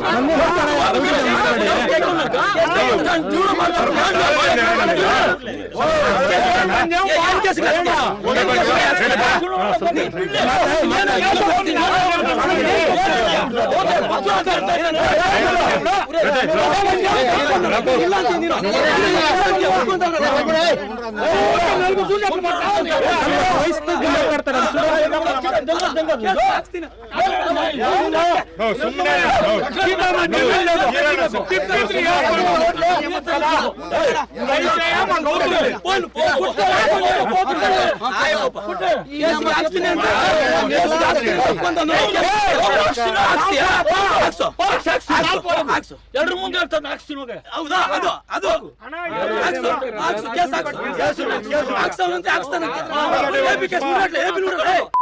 ಮಾಡ್ಕೊಪ್ಪ ಕೇಸ್ಗಳು ಹಾಕ್ಸ್ತಾನೆ ಎಲ್ರ ಮುಂದೆ ಹೇಳ್ತಾನೆ ಹಾಕ್ಸ್ತೀನಿ ಹೋಗಿ ಹೌದಾ ಅದು ಅದು ಹಾಕ್ಸು, ಹಾಕ್ಸು, ಕೇಸ್ ಹಾಕ್ಸು. ಹಾಕ್ಸವ್ನಂತೆ ಹಾಕ್ಸ್ತಾನಂತೆ. ಏಪಿ ಕೇಸ್ ಬಿಡ್ಬೇಡ್ಲೆ, ಏಪಿ ಬಿಡ್ಬೇಡ್ಲೆ. ಏಪಿ ಕೇಸ್ ಬಿಡ್ಬೇಡ್ಲೆ. ಯಾವನ ಅವನು ಬಿಗ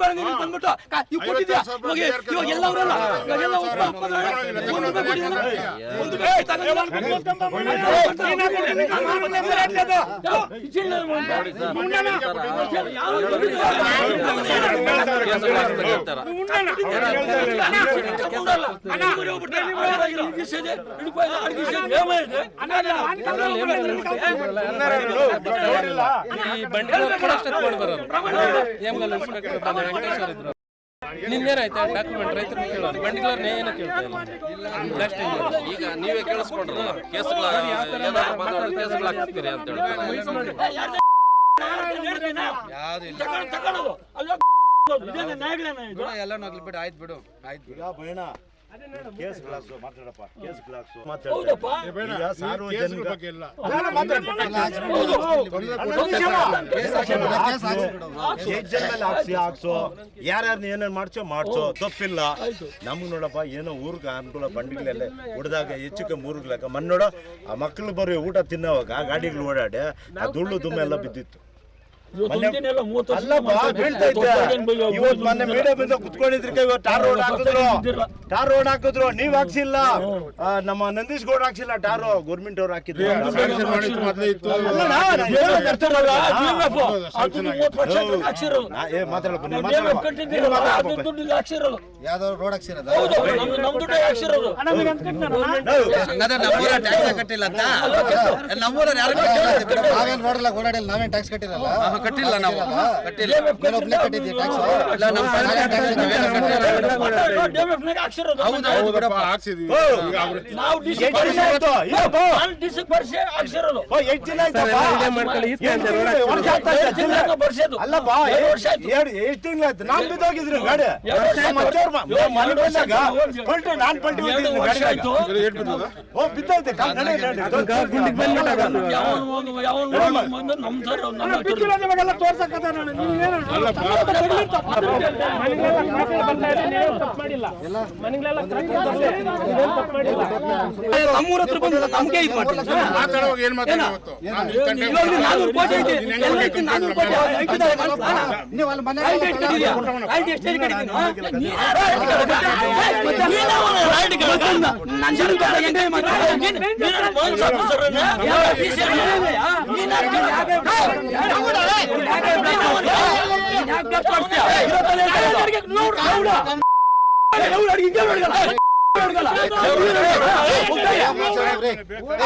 ಬಂದ್ಬಿಟ್ಟು ಇವ್ ಕೊಟ್ಟಿದ್ಯಾ? ಇವಾಗ ಎಲ್ಲ ಅವ್ರಲ್ಲ. ಒಂದು ರೂಪಾಯಿ ರೂಪಾಯಿ ಬಂಡಿಗಳು ಕೊಡೋಷ್ಟು ವೆಂಕಟೇಶ್ವರ ಇದ್ರು. ಡಾಕ್ಯುಮೆಂಟ್ ರೈತರು ಕೇಳೋದು? ಬಂಡಿಗಳವ್ರನ್ನ ಏನು ಕೇಳ್ತಾ ಇಲ್ಲ? ಲಾಸ್ಟ್ ಟೈಮ್ ಈಗ ನೀವೇ ಕೇಳಿಸ್ಕೊಂಡ್ರಲ್ಲ ಕೇಸ್ಗಳ ಕೇಸ್ಗಳು ಹಾಕ್ತೀರಿ ಅಂತ ಹೇಳ್ತಾರೆ. ಎಲ್ಲ ಬಿಡು ಆಯ್ತು ಬಿಡು ಆಯ್ತು ಬಿಡು. Case glass ಮಾತಾಡಪ್ಪ. Case glass. ಹೌದಪ್ಪ. ಈಗ ಸಾರ್ವಜನಿಕ ಏಜ್ ಮೇಲೆ ಹಾಕ್ಸಿ ಹಾಕ್ಸು. ಯಾರ್ಯಾರನ್ನ ಏನೇನ್ ಮಾಡ್ಸೋ ಮಾಡ್ಸೋ. ತಪ್ಪಿಲ್ಲ. ನಮ್ಗ್ ನೋಡಪ್ಪ ಏನೋ ಊರ್ಗ ಅನುಕೂಲ ಬಂಡಿಗಳೆಲ್ಲ ಹೊಡೆದಾಗ ಹೆಚ್ಚಿಗೆ ಮೂರ್ಗ್ಲಕ್ಕ. ಮನ್ ನೋಡೋ ಆ ಮಕ್ಳು ಬರೋ ಊಟ ತಿನ್ನೋವಾಗ ಗಾಡಿಗಳು ಓಡಾಡಿ ಆ ದುಳ್ಳು ದುಮ್ಮೆ ಎಲ್ಲ ಬಿದ್ದಿತ್ತು ಮೊನ್ನೆ- ಅಲ್ಲಪ್ಪ ಬೀಳ್ತಾ ಇದ್ದೆ ಇವತ್ತು ಮೊನ್ನೆ ಮೀಡಿಯಾ ಬಂದ ಕುತ್ಕೊಂಡಿದ್ರಕ್ಕೆ ಇವತ್ತು ಟಾರ್ ರೋಡ್ ಹಾಕಿದ್ರು. ಟಾರ್ ರೋಡ್ ಹಾಕಿದ್ರು. ನೀವ್ ಹಾಕ್ಸಿಲ್ಲ. ನಮ್ಮ ನಂದೀಶ್ ಗೌಡ್ ಹಾಕ್ಸಿಲ್ಲ ಟಾರು ಗೌರ್ಮೆಂಟ್ ಅವ್ರು ಹಾಕಿದ್ರು. ರೋಡ್ ನಮ್ಮೂರ ಟ್ಯಾಕ್ಸ್ ಕಟ್ಟಿಲ್ಲ ಅಂತ. ನಮ್ಮೂರ ಯಾರು ನಾವೇನ್ ರೋಡಲ್ಲ ಓಡಾಡಿಲ್ಲ ನಾವೇನ್ ಟ್ಯಾಕ್ಸ್ ಕಟ್ಟಿರಲ್ಲ? ಕಟ್ಟಿಲ್ಲ ನಾವು. ಕಟ್ಟಿಲ್ಲ. ನೀನೊಬ್ನೇ ಕಟ್ಟಿದ್ಯಾ? ಟ್ಯಾಕ್ಸ್ ಇಲ್ಲ ನಮ್ಮ ನಾವೇನ್ tax ನಾವೇನು ಕಟ್ಟಿಲ್ಲ. ಹೌದು ಹೌದು. ಬಿಡಪ್ಪ. ಓ, ಎಂಟ್ ದಿನ ಆಯ್ತು. ಇಲ್ಲಪ್ಪ. ಓ, ಎಂಟ್ ದಿನ ಆಯ್ತಪ್ಪ. ಇದೇ ಮಾಡ್ಕೊಳ್ಳಿ, ಈಸ್ಕೊಳ್ಳಿ ಎಂಟ್ ಅಂತ ದಿನ ರೋಡ್ ವರ್ಷ ಆಗ್ತಾ ಇದೆ, ದಿನ. ಅಲ್ಲಪ್ಪ ಎರಡು ಎಷ್ಟು ನಾನ್ ಬಿದ್ದೋಗಿದ್ರು ಗಾಡಿ. ಮತ್ತವ್ರ ಮ- ಮನೆ ಬಂದಾಗ ಪಲ್ಟಿ ನಾನ್ ಪಲ್ಟಿ ಹೋಗಿದ್ದೀನಿ ಗಾಡಿ. ಓ ಬಿದ್ದೈತೆ ಕಾಲ್ ನಡೆ, ನಡೆ. ಗುಂಡಿಗೆ ಬಂದ್ಬಿಟ್ಟಾಗ ನಮ್ಮೂರ ಹತ್ರ ಬಂದು ನಮ್ಗೆ ಇದು ಮಾತಾಡುವಾಗ ಏನ್ ನೀನು ನಾನ್ನೂರು ಕೋಟಿ ಐತಿ. ನಾನ್ನೂರು ಕೋಟಿ ನೀವು ಅಲ್ಲಿ ಮನೆ ಐದು ಎಷ್ಟು? ನೀನು ನೀನು. ನಾನು ಜನ ಎಂಜಾಯ್. ನೀನು- ನೀನು ನನ್ನ ಮಗನ ಸಂಸಾರನ ಯಾವ piece ಅಲ್ಲಿ ಇದೆಯಾ? ನೀನು ಯಾಕೆ ಯಾಕೆ ಯಾಕೆ ಬಿಡ? ಯಾಕೆ ಬಿಡ? ನೀನು ಯಾಕೆ ಕಟ್ ಮಾಡ್ತೀಯ? ಹೇಳ್ತಾ ಇರೋದು. ನೋಡು, ನೋಡು. ನೋಡು, ಅಡಿಗೆ ಹಿಂಗೆ ನೋಡ್ಗಲ್ಲ. ನೋಡ್ಗಲ್ಲ.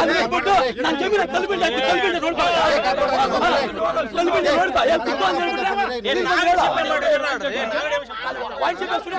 ಅಲ್ಲಿ ಬಿಟ್ಬಿಟ್ಟು ನಾನ್ ಜಮೀನ ತಲುಪಿಲ್ಲ ಅಂತ ತಲುಪಿಲ್ಲ ನೋಡ್ಕೊ. ತಲುಪಿಲ್ಲ ನೋಡ್ಕೊ. ಏನ್ ಕಿತ್ತು ಅಂತ ಹೇಳ್ಬಿಟ್ರೆ? ಏನ್ ನಾನ್ ಹೇಳ? ವಾಯ್ಸ್ ಇಲ್ಲ ಸುಳ್ಳು.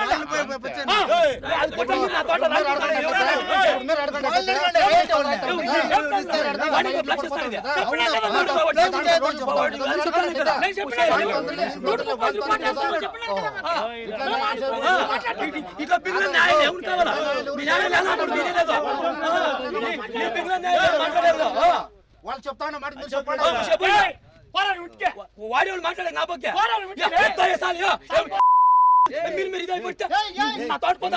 ఇట్లా బిల్లు న్యాయం ఎవరు కావాలా మీ న్యాయం లేదు మీరే లేదు మీ బిల్లు న్యాయం మాట్లాడలేదు వాళ్ళు చెప్తాను మాట చెప్పండి వారాన్ని ఉంటే వాడి వాళ్ళు మాట్లాడే నా బొక్కే వారాన్ని ఉంటే మీరు మీరు ఇదే పెట్ట నా తోట పోతా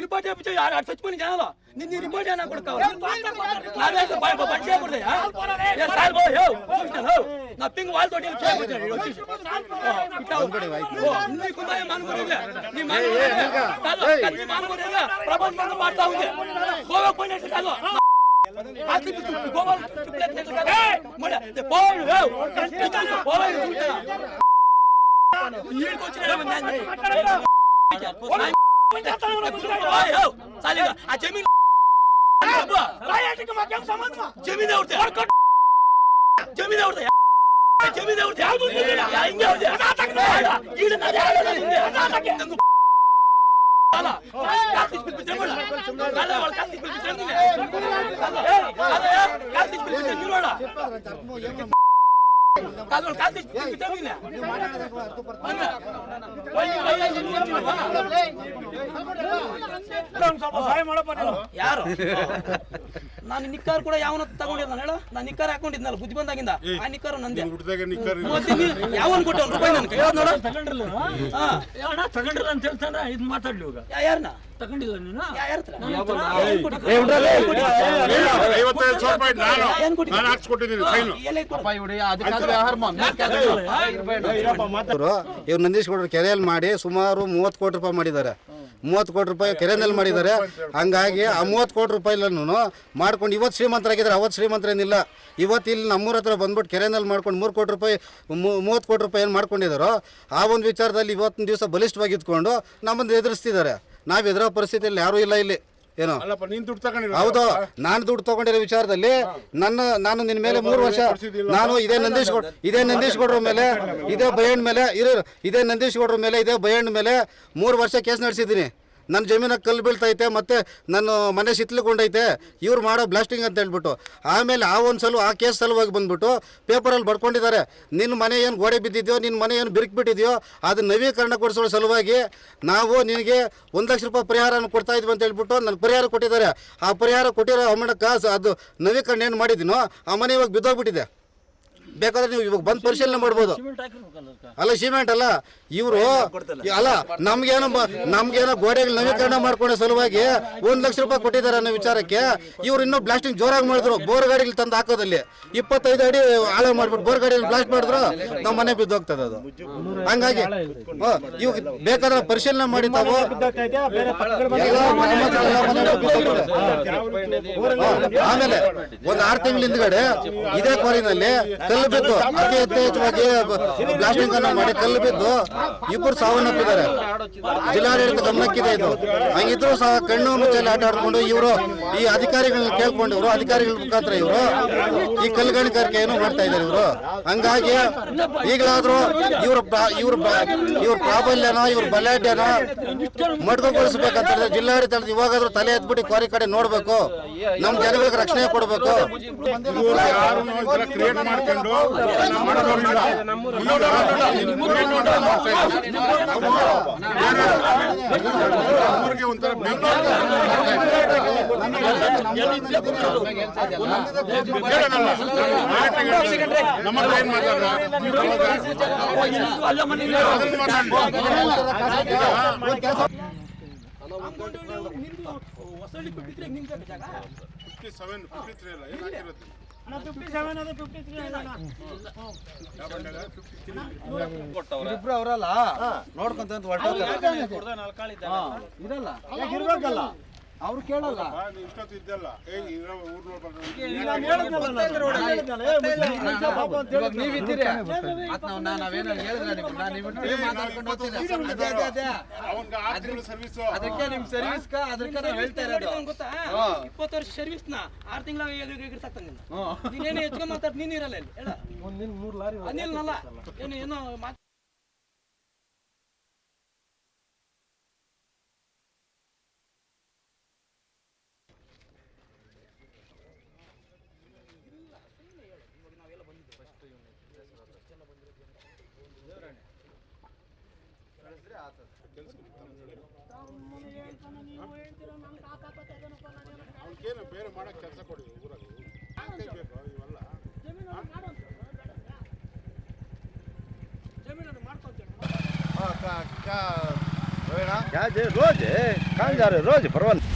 రిపోర్ట్ చేపించి చచ్చిపోయిన జనాలు నిన్ను రిపోర్ట్ అయినా కూడా కావాలి నాదైతే భయ- భయ- పని చేయకూడదు ఆ? ఏ సార్ బో, యో, చూసినాను, నా పింగ్ వాళ్ళతో ఇట్లా ఉంది. ఓ, నీకున్నా ఏ మానవుడివే? నీ మానవుడివే? కాదు, ఆ జమీన్ జమీన్ ఎవరిది? జమీన్ ఎవరిది? జమీన్ ఎవరిది? యా, ఇంకే ఎవరిది? ఈడు నాది, ఆడ నాది, ఉంది. ನಂಗು ಅಲ್ಲ, ಕಾರ್ತಿಕ್ ಬಿಟ್ಬಿಟ್ರೆ ನೋಡ. ಅಲ್ಲ, ಅವ್ಳು ಕಾರ್ತಿಕ್ ಬಿಟ್ಬಿಟ್ರೆ ನೀನೆ. ಅಲ್ಲ, ಅಲ್ಲ, ಕಾರ್ತಿಕ್ ಬಿಟ್ಬಿಟ್ರೆ ನೀನು ನೋಡ. ಕಾದು ಅವ್ಳು ಕಾರ್ತಿಕ್ ಬಿಟ್ಬಿಟ್ರೆ ನೀನೆ. ಹಂಗ. ಒಳ್ಳೆ ಒಳ್ಳೆ ಜನ ಇರ್ತೀರಪ್ಪ. ಯಾರು ನಾನು ನಿಕ್ಕಾರ್ ಕೂಡ ಯಾವನ ತಗೊಂಡಿದ್ದ ಹೇಳ ನಾನು ನಿಕ್ಕಾರ್ ಹಾಕೊಂಡಿದ್ನಲ್ಲ ಬುದ್ಧಿ ಬಂದಾಗಿಂದ ಆ ನಿಕ್ಕಾರು ನಂದೆ ಮತ್ತೆ ನೀನು ಯಾವನ್ ಕೊಟ್ಟ ರೂಪಾಯಿ ನನಗೆ ನೋಡ ತಗೊಂಡ್ರಲ್ಲ ಹಾ ಅಣ್ಣ ತಗೊಂಡ್ರಲ್ಲ ಅಂತ ಹೇಳ್ತಾನೆ ಇದು ಮಾತಾಡ್ಲಿ ಇವಾಗ ಯಾರನ್ನ ತಗೊಂಡಿಲ್ಲ ನೀನು ಯಾ- ಯಾರ್ ಹತ್ರ? ಐವತ್ತೈದು ಸಾವಿರ ರೂಪಾಯಿ ನಾನು ಏನ್ ಕೊಟ್ಟಿದ್ದೆ? ನಾನು ಹಾಕ್ಸ್ಕೊಟ್ಟಿದ್ದೀನಿ ಫೈನು ಎಲ್ಲಿ ಕೊಡು? ಇವರು ಇವ್ರು ನಂದೀಶ್ ಗೌಡರು ಕೆರೆಯಲ್ಲಿ ಮಾಡಿ ಸುಮಾರು ಮೂವತ್ತು ಕೋಟಿ ರೂಪಾಯಿ ಮಾಡಿದ್ದಾರೆ ಮೂವತ್ತು ಕೋಟಿ ರೂಪಾಯಿ ಕೆರೆನಲ್ಲಿ ಮಾಡಿದ್ದಾರೆ. ಹಂಗಾಗಿ ಆ ಮೂವತ್ತು ಕೋಟಿ ರೂಪಾಯಿಲೂ ಮಾಡ್ಕೊಂಡು ಇವತ್ತು ಶ್ರೀಮಂತರಾಗಿದ್ದಾರೆ. ಅವತ್ತು ಶ್ರೀಮಂತರೇನಿಲ್ಲ ಇವತ್ತು ಇಲ್ಲಿ ನಮ್ಮೂರ ಹತ್ರ ಬಂದ್ಬಿಟ್ಟು ಕೆರೆನಲ್ಲಿ ಮಾಡ್ಕೊಂಡು ಮೂರು ಕೋಟಿ ರೂಪಾಯಿ ಮೂವತ್ತು ಕೋಟಿ ರೂಪಾಯಿ ಏನು ಮಾಡ್ಕೊಂಡಿದ್ದಾರೋ, ಆ ಒಂದು ವಿಚಾರದಲ್ಲಿ ಇವತ್ತಿನ ದಿವಸ ಬಲಿಷ್ಠವಾಗಿ ಇದ್ಕೊಂಡು ನಮ್ಮನ್ನು ಎದುರಿಸ್ತಿದ್ದಾರೆ. ನಾವು ಎದುರೋ ಪರಿಸ್ಥಿತಿಯಲ್ಲಿ ಯಾರೂ ಇಲ್ಲ ಇಲ್ಲಿ. ಏನೋ? ಅಲ್ಲಪ್ಪ ನೀನ್ ದುಡ್ಡು ತಗೊಂಡಿಲ್ಲ ಹೌದು ನಾನು ದುಡ್ಡು ತಗೊಂಡಿರೋ ವಿಚಾರದಲ್ಲಿ ನನ್ನ ನಾನು ನಿನ್ನ ಮೇಲೆ ಮೂರು ವರ್ಷ ನಾನು ಇದೇ ನಂದೀಶ್ ಗೌಡ ಇದೇ ನಂದೀಶ್ ಗೌಡ್ರ ಮೇಲೆ ಇದೇ ಬಯಣ್ಣ ಮೇಲೆ ಇರೋ ಇದೇ ನಂದೀಶ್ ಗೌಡ್ರ ಮೇಲೆ ಇದೇ ಬಯಣ್ಣ ಮೇಲೆ ಮೂರು ವರ್ಷ ಕೇಸ್ ನಡೆಸಿದ್ದೀನಿ. ನನ್ನ ಜಮೀನಾಗ ಕಲ್ಲು ಬೀಳ್ತೈತೆ, ಮತ್ತು ನನ್ನ ಮನೆ ಸಿತ್ಲಿಕೊಂಡೈತೆ ಇವ್ರು ಮಾಡೋ ಬ್ಲಾಸ್ಟಿಂಗ್ ಅಂತ ಹೇಳ್ಬಿಟ್ಟು. ಆಮೇಲೆ ಆ ಒಂದು ಸಲ ಆ ಕೇಸ್ ಸಲುವಾಗಿ ಬಂದ್ಬಿಟ್ಟು ಪೇಪರಲ್ಲಿ ಬಡ್ಕೊಂಡಿದ್ದಾರೆ. ನಿನ್ನ ಮನೆ ಏನು ಗೋಡೆ ಬಿದ್ದಿದೆಯೋ ನಿನ್ನ ಮನೆ ಏನು ಬಿರುಕು ಬಿಟ್ಟಿದೆಯೋ ಅದು ನವೀಕರಣ ಕೊಡಿಸೋ ಸಲುವಾಗಿ ನಾವು ನಿನಗೆ ಒಂದು ಲಕ್ಷ ರೂಪಾಯಿ ಪರಿಹಾರ ಕೊಡ್ತಾ ಇದ್ವಿ ಅಂತ ಹೇಳ್ಬಿಟ್ಟು ನನ್ನ ಪರಿಹಾರ ಕೊಟ್ಟಿದ್ದಾರೆ. ಆ ಪರಿಹಾರ ಕೊಟ್ಟಿರೋ ಕಾಸು, ಅದು ನವೀಕರಣ ಏನು ಮಾಡಿದ್ದೀನೋ ಆ ಮನೆ ಇವಾಗ ಬಿದ್ದೋಗ್ಬಿಟ್ಟಿದೆ. ಬೇಕಾದ್ರೆ ನೀವು ಇವಾಗ ಬಂದು ಪರಿಶೀಲನೆ ಮಾಡ್ಬೋದು. ಅಲ್ಲ ಸಿಮೆಂಟ್ ಅಲ್ಲ ಇವರು ಅಲ್ಲ ನಮ್ಗೇನೋ ನಮ್ಗೇನೋ ಗೋಡೆಗಳು ನವೀಕರಣ ಮಾಡ್ಕೊಂಡ ಸಲುವಾಗಿ ಒಂದ್ ಲಕ್ಷ ರೂಪಾಯಿ ಕೊಟ್ಟಿದ್ದಾರೆ ಅನ್ನೋ ವಿಚಾರಕ್ಕೆ ಇವ್ರು ಇನ್ನೂ ಬ್ಲಾಸ್ಟಿಂಗ್ ಜೋರಾಗಿ ಮಾಡಿದ್ರು. ಬೋರ್ ಗಾಡಿಗಳು ತಂದು ಹಾಕೋದಲ್ಲಿ ಇಪ್ಪತ್ತೈದು ಅಡಿ ಆಳ ಮಾಡ್ಬಿಟ್ಟು ಬೋರ್ ಗಾಡಿಯಲ್ಲಿ ಬ್ಲಾಸ್ಟ್ ಮಾಡಿದ್ರು ನಮ್ಮ ಮನೆ ಬಿದ್ದೋಗ್ತದೆ ಅದು. ಹಂಗಾಗಿ ಇವಾಗ ಬೇಕಾದ್ರೆ ಪರಿಶೀಲನೆ ಮಾಡಿ ತಾವು. ಆಮೇಲೆ ಒಂದ್ ಆರು ತಿಂಗಳ ಹಿಂದ್ಗಡೆ ಇದೇ ಕ್ವಾರಿನಲ್ಲಿ ಕಲ್ಲು ಬಿದ್ದು ಅತಿ ಯಥೇಚ್ಛವಾಗಿ ಬ್ಲಾಸ್ಟಿಂಗ್ ಅನ್ನ ಮಾಡಿ ಕಲ್ಲು ಬಿದ್ದು, ಇಬ್ಬರು ಸಾವನ್ನಪ್ಪಿದ್ದಾರೆ. ಜಿಲ್ಲಾಡಳಿತ ಗಮನಕ್ಕಿದೆ ಇದು. ಹಂಗಿದ್ರು ಸಹ ಕಣ್ಣು ಮುಚ್ಚಲ್ಲಿ ಆಟ ಆಡ್ಕೊಂಡು ಇವರು ಈ ಅಧಿಕಾರಿಗಳನ್ನ ಕೇಳ್ಕೊಂಡು ಇವರು, ಅಧಿಕಾರಿಗಳ ಮುಖಾಂತರ ಇವರು ಈ ಕಲ್ಲು ಏನು ಮಾಡ್ತಾ ಇದ್ದಾರೆ ಇವರು. ಹಂಗಾಗಿ ಈಗಲಾದ್ರೂ ಇವ್ರ ಇವ್ರ ಇವ್ರ ಪ್ರಾಬಲ್ಯನ, ಇವ್ರ ಬಲಾಢ್ಯನ ಮಡ್ಕೊಗೊಳಿಸ್ಬೇಕಂತ ಹೇಳಿದ್ರೆ ಜಿಲ್ಲಾಡಳಿತ ಇವಾಗಾದ್ರೂ ತಲೆ ಎತ್ಬಿಟ್ಟು ಕ್ವಾರಿ ಕಡೆ ನೋಡ್ಬೇಕು. ನಮ್ ಜನಗಳಿಗೆ ರಕ್ಷಣೆ ಕೊಡ್ಬೇಕು. ಕ್ರಿಯೇಟ್ ಮಾಡ್ಕೊಂಡು ನಮ್ಮ ಮಾಡೋರಿಲ್ಲ. ಊರಿಗೆ ಒಂಥರ ಏನ್ ಅಲ್ಲ. ಹೊಸಳ್ಳಿ ಬಿಟ್ಟಿದ್ರೆ ನಿಮ್ಗೆ ಜಾಗ. 57, 53 ಅಲ್ಲ, ಏನ್ ಹಾಕಿರೋದು? ಇಬ್ರು ಅವರಲ್ಲ? ನೋಡ್ಕೊಂತ ಇರಲ್ಲ ಇರ್ಬೇಕಲ್ಲ. ಅವ್ರು ಕೇಳಲ್ಲ. ಇಷ್ಟೊತ್ತು ಇದ್ದಲ್ಲ. ನೀವಿದ್ದೀರಿ ಅದಕ್ಕೆ ನಿಮ್ ಸರ್ವಿಸ್ ಅದಕ್ಕೆ ನಾವ್ ಹೇಳ್ತಾ ಇರೋದು. ಗೊತ್ತಾ? ಇಪ್ಪತ್ತು ವರ್ಷ ಸರ್ವಿಸ್ನ ಆರು ತಿಂಗಳ ನೀನೇನು ಹೆಚ್ಚಿಗೆ ಮಾತಾಡ್ ನೀನ್ ಇರಲ್ಲ ಇಲ್ಲಿ. ಹೇಳ. ಅನಿಲ್ನಲ್ಲ ಏನು ಏನೋ ಕೆಲಸ ಬೇರೆ ಮಾಡೋಕೆ ಕೆಲಸ ಕೊಡಿ ಊರಲ್ಲಿ ಬೇಕು ಇವೆಲ್ಲ? ರೋಜೆ ಕಾಂಜಾರೆ ರೋಜೆ ಪರವಾಗಿಲ್ಲ